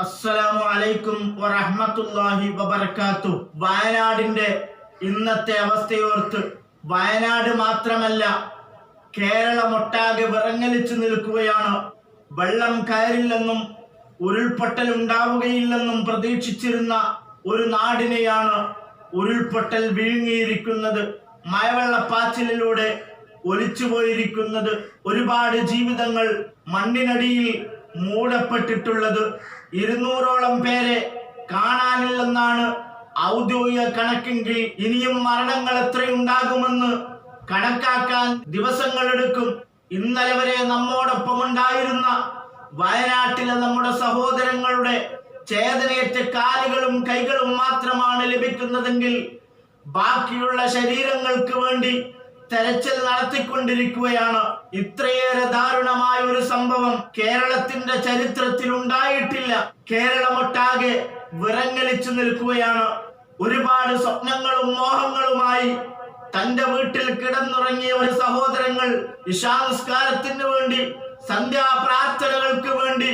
അസ്സലാമു അലൈക്കും വറഹ്മത്തുള്ളാഹി വബർക്കാത്തു വയനാടിന്റെ ഇന്നത്തെ അവസ്ഥയോർത്ത് വയനാട് മാത്രമല്ല കേരളമൊട്ടാകെ വിറങ്ങലിച്ചു നിൽക്കുകയാണ്. വെള്ളം കയറില്ലെന്നും ഉരുൾപൊട്ടൽ ഉണ്ടാവുകയില്ലെന്നും പ്രതീക്ഷിച്ചിരുന്ന ഒരു നാടിനെയാണ് ഉരുൾപൊട്ടൽ വിഴുങ്ങിയിരിക്കുന്നത്. മഴവെള്ളപ്പാച്ചിലിലൂടെ ഒലിച്ചുപോയിരിക്കുന്നത്. ഒരുപാട് ജീവിതങ്ങൾ മണ്ണിനടിയിൽ മൂടപ്പെട്ടിട്ടുള്ളത്. ഇരുന്നൂറോളം പേരെ കാണാനില്ലെന്നാണ് ഔദ്യോഗിക കണക്കെങ്കിൽ ഇനിയും മരണങ്ങൾ എത്രയുണ്ടാകുമെന്ന് കണക്കാക്കാൻ ദിവസങ്ങളെടുക്കും ഇന്നലെ വരെ നമ്മോടൊപ്പം ഉണ്ടായിരുന്ന വയനാട്ടിലെ നമ്മുടെ സഹോദരങ്ങളുടെ ചേതനയേറ്റ കാലുകളും കൈകളും മാത്രമാണ് ലഭിക്കുന്നതെങ്കിൽ ബാക്കിയുള്ള ശരീരങ്ങൾക്ക് വേണ്ടി തെരച്ചിൽ നടത്തിക്കൊണ്ടിരിക്കുകയാണ്. ഇത്രയേറെ ദാരുണമായ ഒരു സംഭവം കേരളത്തിന്റെ ചരിത്രത്തിൽ ഉണ്ടായിട്ടില്ല. കേരളമൊട്ടാകെ വിറങ്ങലിച്ചു നിൽക്കുകയാണ്. ഒരുപാട് സ്വപ്നങ്ങളും മോഹങ്ങളുമായി തന്റെ വീട്ടിൽ കിടന്നുറങ്ങിയ ഒരു സഹോദരങ്ങൾ ഇഷാനസ്കാരത്തിന് വേണ്ടി സന്ധ്യാപ്രാർത്ഥനകൾക്ക് വേണ്ടി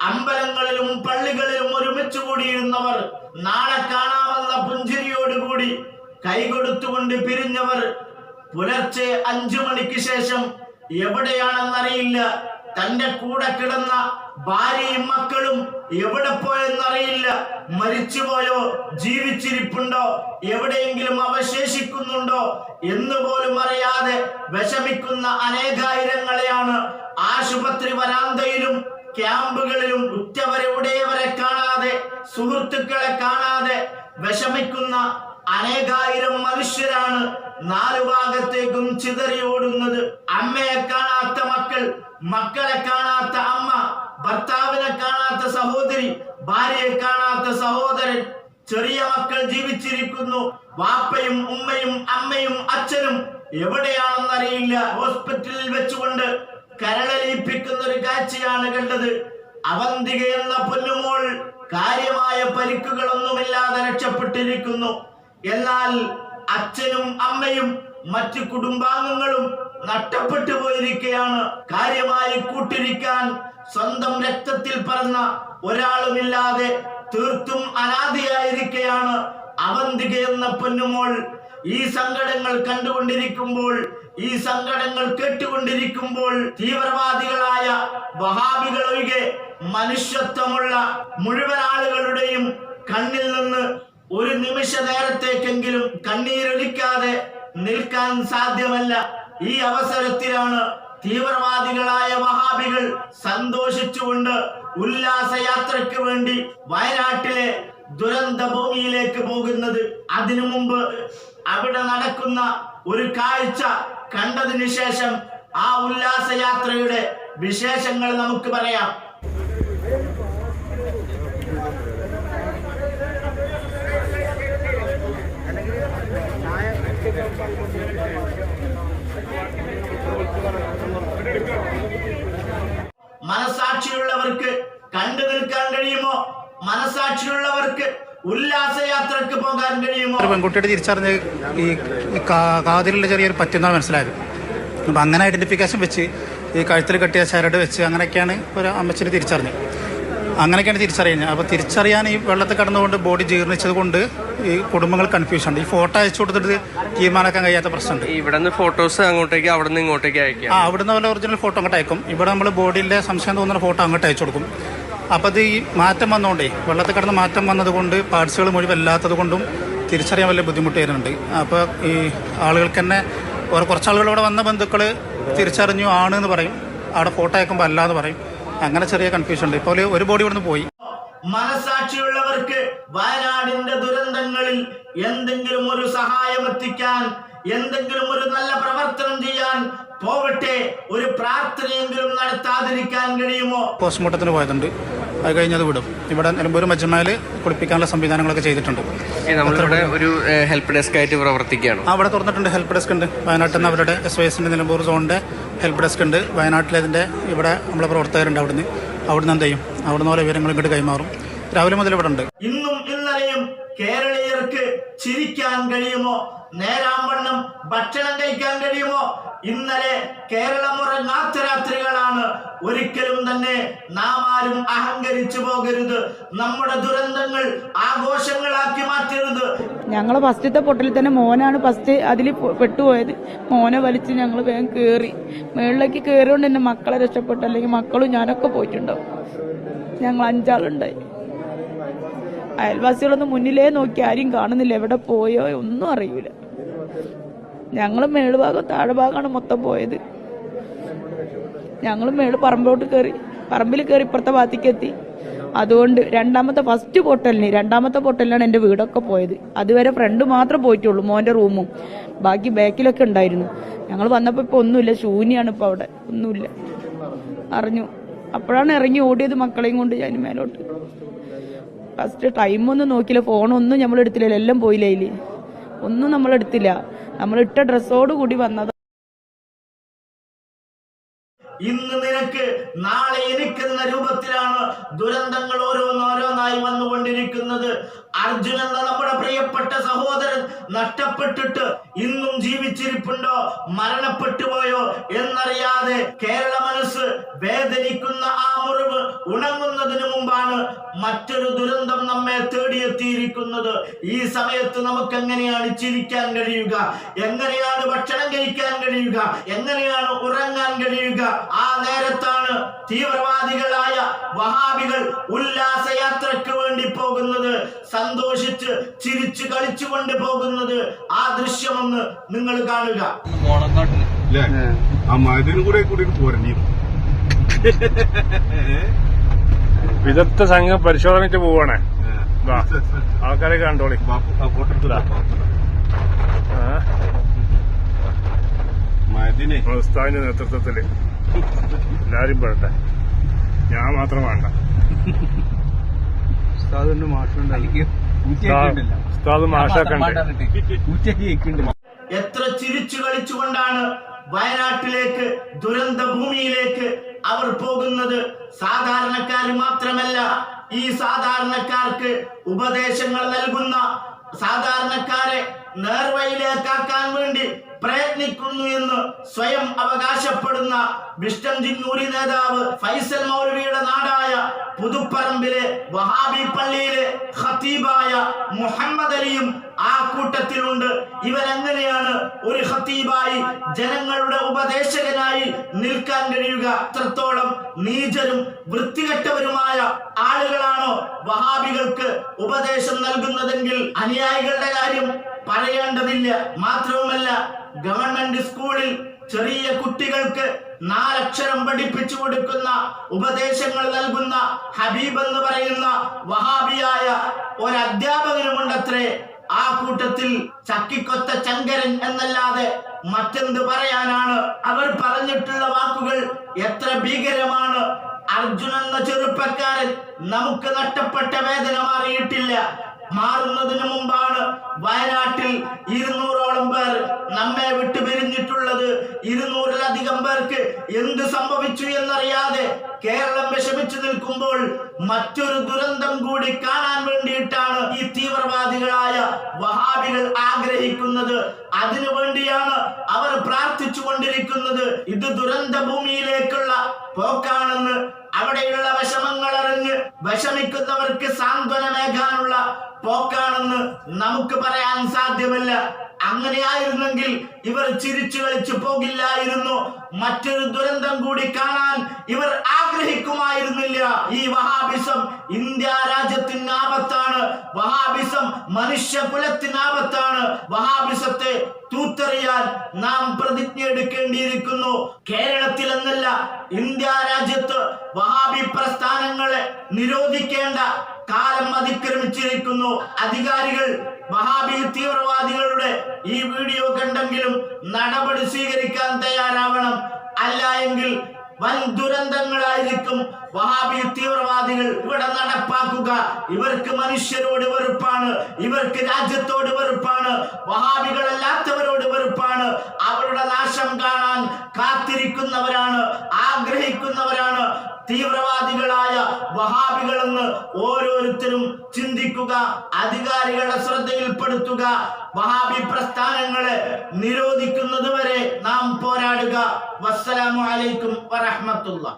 അമ്പലങ്ങളിലും പള്ളികളിലും ഒരുമിച്ചു കൂടിയിരുന്നവർ നാളെ കാണാമെന്ന പുഞ്ചിരിയോടുകൂടി കൈകൊടുത്തുകൊണ്ട് പിരിഞ്ഞവർ പുലർച്ചെ അഞ്ചു മണിക്ക് ശേഷം എവിടെയാണെന്നറിയില്ല. തന്റെ കൂടെ കിടന്ന ഭാര്യയും മക്കളും എവിടെ പോയെന്നറിയില്ല. മരിച്ചുപോയോ? ജീവിച്ചിരിപ്പുണ്ടോ? എവിടെയെങ്കിലും അവശേഷിക്കുന്നുണ്ടോ? എന്ന് പോലും അറിയാതെ വിഷമിക്കുന്ന അനേകായിരങ്ങളെയാണ് ആശുപത്രി വരാന്തയിലും ക്യാമ്പുകളിലും ഉറ്റവരെ ഉടയവരെ കാണാതെ സുഹൃത്തുക്കളെ കാണാതെ വിഷമിക്കുന്ന അനേകായിരം മനുഷ്യരാണ് നാലു ഭാഗത്തേക്കും ചിതറി ഓടുന്നത് അമ്മയെ കാണാത്ത മക്കൾ മക്കളെ കാണാത്ത അമ്മ ഭർത്താവിനെ കാണാത്ത സഹോദരി ഭാര്യയെ കാണാത്ത സഹോദരൻ. ചെറിയ മക്കൾ ജീവിച്ചിരിക്കുന്നു. വാപ്പയും ഉമ്മയും അമ്മയും അച്ഛനും എവിടെയാണെന്നറിയില്ല. ഹോസ്പിറ്റലിൽ വെച്ചുകൊണ്ട് കരളലിപ്പിക്കുന്ന ഒരു കാഴ്ചയാണ് കണ്ടത്. അവന്തിക എന്ന പൊന്നുമോൾ കാര്യമായ പരിക്കുകളൊന്നുമില്ലാതെ രക്ഷപ്പെട്ടിരിക്കുന്നു. എന്നാൽ അച്ഛനും അമ്മയും മറ്റു കുടുംബാംഗങ്ങളും നഷ്ടപ്പെട്ടു പോയിരിക്കുകയാണ്. കാര്യമായി കൂട്ടിരിക്കാൻ സ്വന്തം രക്തത്തിൽ പറന്ന ഒരാളുമില്ലാതെ തീർത്തും അനാഥയായിരിക്കുകയാണ് അവന്തിക എന്ന പൊന്നുമോൾ. ഈ സങ്കടങ്ങൾ കണ്ടുകൊണ്ടിരിക്കുമ്പോൾ ഈ സങ്കടങ്ങൾ കേട്ടുകൊണ്ടിരിക്കുമ്പോൾ തീവ്രവാദികളായ വഹാബികൾ ഒഴികെ മനുഷ്യത്വമുള്ള മുഴുവൻ ആളുകളുടെയും കണ്ണിൽ നിന്ന് ഒരു നിമിഷ നേരത്തേക്കെങ്കിലും കണ്ണീരൊലിക്കാതെ നിൽക്കാൻ സാധ്യമല്ല. ഈ അവസരത്തിലാണ് തീവ്രവാദികളായ വഹാബികൾ സന്തോഷിച്ചുകൊണ്ട് ഉല്ലാസയാത്രയ്ക്ക് വേണ്ടി വയനാട്ടിലെ ദുരന്ത ഭൂമിയിലേക്ക് പോകുന്നത്. അതിനു മുമ്പ് അവിടെ നടക്കുന്ന ഒരു കാഴ്ച കണ്ടതിനു ശേഷം ആ ഉല്ലാസയാത്രയുടെ വിശേഷങ്ങൾ നമുക്ക് പറയാം. മനസാക്ഷിയുള്ളവർക്ക് കണ്ടു നിൽക്കാൻ കഴിയുമോ? മനസാക്ഷിയുള്ളവർക്ക് ഉല്ലാസയാത്രക്ക് പോകാൻ കഴിയുമോ? പെൺകുട്ടിയുടെ തിരിച്ചറിഞ്ഞ് ഈ കാതിലുള്ള ചെറിയൊരു പറ്റുന്ന മനസ്സിലായത്. അപ്പം അങ്ങനെ ഐഡന്റിഫിക്കേഷൻ വെച്ച് ഈ കഴുത്തിൽ കെട്ടിയ ചരട് വെച്ച് അങ്ങനെയൊക്കെയാണ് ഒരു അമ്മച്ചിനെ തിരിച്ചറിഞ്ഞത് അങ്ങനെയൊക്കെയാണ് തിരിച്ചറിയുന്നത്. അപ്പോൾ തിരിച്ചറിയാൻ ഈ വെള്ളത്തിൽ കടന്നുകൊണ്ട് ബോഡി ജീർണിച്ചത് കൊണ്ട് ഈ കുടുംബങ്ങൾ കൺഫ്യൂഷൻ ഉണ്ട് ഈ ഫോട്ടോ അയച്ചു കൊടുത്തിട്ട് തീരുമാനമാക്കാൻ കഴിയാത്ത പ്രശ്നമുണ്ട്. ഇവിടെ നിന്ന് ഫോട്ടോസ് അങ്ങോട്ടേക്ക് അവിടെ നിന്ന് ഇങ്ങോട്ടേക്ക് അയക്കാം ആ അവിടുന്ന് നിന്ന് ഒറിജിനൽ ഫോട്ടോ അങ്ങോട്ട് അയക്കും. ഇവിടെ നമ്മൾ ബോഡിയിലെ സംശയം തോന്നുന്ന ഫോട്ടോ അങ്ങോട്ട് അയച്ചു കൊടുക്കും. അപ്പോൾ അത് ഈ മാറ്റം വന്നുകൊണ്ടേ വെള്ളത്തിൽ കിടന്ന് മാറ്റം വന്നതുകൊണ്ട് പാർട്സുകൾ മുഴുവൻ അല്ലാത്തത് കൊണ്ടും തിരിച്ചറിയാൻ വലിയ ബുദ്ധിമുട്ട് വരുന്നുണ്ട്. അപ്പോൾ ഈ ആളുകൾക്ക് തന്നെ കുറച്ച് ആളുകൾ ഇവിടെ വന്ന ബന്ധുക്കൾ തിരിച്ചറിഞ്ഞു ആണ് എന്ന് പറയും. അവിടെ ഫോട്ടോ അയക്കുമ്പോൾ അല്ല എന്ന് പറയും. അങ്ങനെ ചെറിയ കൺഫ്യൂഷൻ ഉണ്ട്. ഇപ്പോൾ ഒരു ബോഡി ഇവിടുന്ന് പോയി. മനസാക്ഷിയുള്ളവർക്ക് വയനാടിന്റെ ദുരന്തങ്ങളിൽ എന്തെങ്കിലും ഒരു സഹായം എത്തിക്കാൻ എന്തെങ്കിലും ഒരു നല്ല പ്രവർത്തനം ചെയ്യാൻ പോവട്ടെ ഒരു പ്രാർത്ഥനയെങ്കിലും നടത്താതിരിക്കാൻ കഴിയുമോ? പോസ്റ്റ്മോർട്ടത്തിന് പോയതുണ്ട്. അത് കഴിഞ്ഞത് വിടും. ഇവിടെ നിലമ്പൂർ മജ്ജമാൽ കുളിപ്പിക്കാനുള്ള സംവിധാനങ്ങളൊക്കെ ചെയ്തിട്ടുണ്ട്. നമ്മളിവിടെ ഒരു ഹെൽപ്പ് ഡെസ്ക് ആയിട്ട് പ്രവർത്തിക്കുകയാണ്. അവിടെ തുറന്നിട്ടുണ്ട്. ഹെൽപ്പ് ഡെസ്ക് ഉണ്ട്. വയനാട്ടിൽ നിന്ന് അവരുടെ എസ് വൈ എസിന്റെ നിലമ്പൂർ സോണിന്റെ ഹെൽപ്പ് ഡെസ്ക് ഉണ്ട്. വയനാട്ടിലേതിന്റെ ഇവിടെ നമ്മളെ പ്രവർത്തകരുണ്ട് അവിടുന്ന്. അവിടുന്ന് എന്ത് ചെയ്യും? അവിടുന്ന് ഓരോ വിവരങ്ങൾ ഇങ്ങോട്ട് കൈമാറും. രാവിലെ മുതൽ ഇവിടെ ഉണ്ട്. ഇന്നും ഇന്നലെയും കേരളീയർക്ക് ചിരിക്കാൻ കഴിയുമോ? നേരാമ്പണ്ണം ഭക്ഷണം കഴിക്കാൻ കഴിയുമോ? ഇന്നലെ കേരളം രാത്രികളാണ് ഒരിക്കലും തന്നെ നാം ആരും അഹങ്കരിച്ചു പോകരുത്. നമ്മുടെ ദുരന്തങ്ങൾ ആഘോഷങ്ങളാക്കി മാറ്റരുത്. ഞങ്ങൾ ഫസ്റ്റത്തെ പൊട്ടലിൽ തന്നെ മോനാണ് ഫസ്റ്റ് അതിൽ പെട്ടുപോയത്. മോനെ വലിച്ച് ഞങ്ങൾ വേഗം കയറി മേളിലേക്ക് കയറിയോണ്ട് എന്റെ മക്കളെ രക്ഷപ്പെട്ടു. അല്ലെങ്കിൽ മക്കളും ഞാനൊക്കെ പോയിട്ടുണ്ടാവും. ഞങ്ങൾ അഞ്ചാളുണ്ടായി. അയൽവാസികളൊന്നും മുന്നിലേ നോക്കി ആരും കാണുന്നില്ല. എവിടെ പോയോ ഒന്നും അറിയൂല. ഞങ്ങൾ മേളുഭാഗം താഴെ ഭാഗമാണ് മൊത്തം പോയത്. ഞങ്ങൾ മേൾ പറമ്പോട്ട് കയറി പറമ്പിൽ കയറി ഇപ്പുറത്തെ ഭാഗത്തേക്ക് അതുകൊണ്ട് രണ്ടാമത്തെ ഫസ്റ്റ് പൊട്ടലിന് രണ്ടാമത്തെ പൊട്ടലിനാണ് എന്റെ വീടൊക്കെ പോയത്. അതുവരെ ഫ്രണ്ട് മാത്രം പോയിട്ടുള്ളൂ മോന്റെ റൂമും ബാക്കി ബാക്കിലൊക്കെ ഉണ്ടായിരുന്നു. ഞങ്ങൾ വന്നപ്പോൾ ഇപ്പോൾ ഒന്നുമില്ല ശൂന്യാണ് ഇപ്പോൾ അവിടെ. ഒന്നുമില്ല. അറിഞ്ഞു. അപ്പോഴാണ് ഇറങ്ങി ഓടിയത് മക്കളെയും കൊണ്ട് ഞാൻ മേലോട്ട്. ഫസ്റ്റ് ടൈമൊന്നും നോക്കില്ല ഫോണൊന്നും നമ്മൾ എടുത്തില്ല എല്ലാം പോയില്ല ഒന്നും നമ്മൾ എടുത്തില്ല. നമ്മൾ ഇട്ട ഡ്രസ്സോട് കൂടി വന്നത് ഇന്ന് നിനക്ക് നാളെ എനിക്കെന്ന രൂപത്തിലാണ് ദുരന്തങ്ങൾ ഓരോന്നോരോന്നായി വന്നുകൊണ്ടിരിക്കുന്നത്. അർജുൻ എന്ന നമ്മുടെ പ്രിയപ്പെട്ട സഹോദരൻ നഷ്ടപ്പെട്ടിട്ട് ഇന്നും ജീവിച്ചിരിപ്പുണ്ടോ? മരണപ്പെട്ടു പോയോ? എന്നറിയാതെ കേരള മനസ്സ് വേദനിക്കുന്ന ആ മുറിവ് ഉണങ്ങുന്നതിന് മുമ്പാണ് മറ്റൊരു ദുരന്തം നമ്മെ തേടിയെത്തിയിരിക്കുന്നത്. ഈ സമയത്ത് നമുക്ക് എങ്ങനെയാണ് ചിരിക്കാൻ കഴിയുക? എങ്ങനെയാണ് ഭക്ഷണം കഴിക്കാൻ കഴിയുക? എങ്ങനെയാണ് ഉറങ്ങാൻ കഴിയുക? ആ നേരത്താണ് തീവ്രവാദികളായ വഹാബികൾ ഉല്ലാസയാത്രയ്ക്ക് വേണ്ടി പോകുന്നത്. സന്തോഷിച്ച് ചിരിച്ചു കളിച്ചുകൊണ്ട് പോകുന്നത്. ആ ദൃശ്യമൊന്ന് നിങ്ങൾ കാണുക. വിദഗ്ധ സംഘം പരിശോധനയ്ക്ക് പോവാണേ. വാ. ആൾക്കാരെ കണ്ടോളി. ഉസ്താദിന്റെ നേതൃത്വത്തിൽ. എല്ലാരും പെടട്ടെ ഞാൻ മാത്രം വേണ്ട. ഉസ്താദ് മാഷൊക്കെ എത്ര ചിരിച്ചു കളിച്ചുകൊണ്ടാണ് വയനാട്ടിലേക്ക് ദുരന്ത ഭൂമിയിലേക്ക് അവർ പോകുന്നത്? സാധാരണക്കാർ മാത്രമല്ല ഈ സാധാരണക്കാർക്ക് ഉപദേശങ്ങൾ നൽകുന്ന സാധാരണക്കാരെ നേർവഴിയിലേക്കാക്കാൻ വേണ്ടി പ്രയത്നിക്കുന്നു എന്ന് സ്വയം അവകാശപ്പെടുന്ന വിഷ്ടം ജിന്നൂരി നേതാവ് ഫൈസൽ മൗലവിയുടെ നാടായ പുതുപ്പറമ്പിലെ വഹാബി പള്ളിയിലെ ഖത്തീബായ മുഹമ്മദ് അലിയും ആ കൂട്ടത്തിലുണ്ട്. ഇവരെങ്ങനെയാണ് ഒരു ഖത്തീബായി ജനങ്ങളുടെ ഉപദേശകനായി നിൽക്കാൻ കഴിയുക? അത്രത്തോളം നീചരും വൃത്തികെട്ടവരുമായ ആളുകളാണോ വഹാബികൾക്ക് ഉപദേശം നൽകുന്നതെങ്കിൽ അനുയായികളുടെ കാര്യം പറയേണ്ടതില്ല. മാത്രവുമല്ല ഗവൺമെന്റ് സ്കൂളിൽ ചെറിയ കുട്ടികൾക്ക് നാലക്ഷരം പഠിപ്പിച്ചു കൊടുക്കുന്ന ഉപദേശങ്ങൾ നൽകുന്ന ഹബീബ് എന്ന് പറയുന്ന വഹാബിയായ ഒരു അധ്യാപകനുമുണ്ടത്രേ ആ കൂട്ടത്തിൽ ചക്കിക്കൊത്ത ചങ്കരൻ എന്നല്ലാതെ മറ്റെന്ത് പറയാനാണ്? അവർ പറഞ്ഞിട്ടുള്ള വാക്കുകൾ എത്ര ഭീകരമാണ്. അർജുൻ എന്ന ചെറുപ്പക്കാരൻ നമുക്ക് നഷ്ടപ്പെട്ട വേദന മാറിയിട്ടില്ല. മാറുന്നതിന് മുമ്പാണ് വയനാട്ടിൽ ഇരുന്നൂറോളം പേർ നമ്മെ വിട്ടു പിരിഞ്ഞിട്ടുള്ളത്. ഇരുന്നൂറിലധികം പേർക്ക് എന്ത് സംഭവിച്ചു എന്നറിയാതെ കേരളം വിഷമിച്ചു നിൽക്കുമ്പോൾ മറ്റൊരു ദുരന്തം കൂടി കാണാൻ വേണ്ടിയിട്ടാണ് ഈ തീവ്രവാദികളായ വഹാബികൾ ആഗ്രഹിക്കുന്നത്. അതിനു വേണ്ടിയാണ് അവർ പ്രാർത്ഥിച്ചു കൊണ്ടിരിക്കുന്നത് ഇത് ദുരന്ത ഭൂമിയിലേക്കുള്ള പോക്കാണെന്ന് അവിടെയുള്ള വിഷമങ്ങൾ അറിഞ്ഞ് വിഷമിക്കുന്നവർക്ക് സാന്ത്വനമേകാനുള്ള പോക്കാണെന്ന് നമുക്ക് പറയാൻ സാധ്യമല്ല. അങ്ങനെയായിരുന്നെങ്കിൽ ഇവർ ചിരിച്ചു കളിച്ചു പോകില്ലായിരുന്നു. മറ്റൊരു ദുരന്തം കൂടി കാണാൻ ഇവർ ആഗ്രഹിക്കുമായിരുന്നില്ല. ഈ വഹാബിസം ഇന്ത്യ രാജ്യത്തിന് വഹാബിസം മനുഷ്യ കുലത്തിനാപത്താണ്. വഹാബിസത്തെ തൂത്തെറിയാൻ നാം പ്രതിജ്ഞ എടുക്കേണ്ടിയിരിക്കുന്നു. കേരളത്തിൽ എന്നല്ല ഇന്ത്യ രാജ്യത്ത് വഹാബി പ്രസ്ഥാനങ്ങളെ നിരോധിക്കേണ്ട കാലം അതിക്രമിച്ചിരിക്കുന്നു. അധികാരികൾ വഹാബി തീവ്രവാദികളുടെ ഈ വീഡിയോ കണ്ടെങ്കിലും നടപടി സ്വീകരിക്കാൻ തയ്യാറാവണം. അല്ല എങ്കിൽ വൻ ദുരന്തങ്ങളായിരിക്കും വഹാബി തീവ്രവാദികൾ ഇവിടെ നടപ്പാക്കുക. ഇവർക്ക് മനുഷ്യരോട് വെറുപ്പാണ്. ഇവർക്ക് രാജ്യത്തോട് വെറുപ്പാണ്. വഹാബികളല്ലാത്തവരോട് വെറുപ്പാണ്. അവരുടെ നാശം കാണാൻ കാത്തിരിക്കുന്നവരാണ് ആഗ്രഹിക്കുന്നവരാണ്. തീവ്രവാദികളായ വഹാബികളെന്ന് ഓരോരുത്തരും ചിന്തിക്കുക അധികാരികളുടെ ശ്രദ്ധയിൽപ്പെടുത്തുക വഹാബി പ്രസ്ഥാനങ്ങളെ നിരോധിക്കുന്നത് വരെ നാം പോരാടുക. വസ്സലാമു അലൈക്കും রাহমাতুল্লাহ।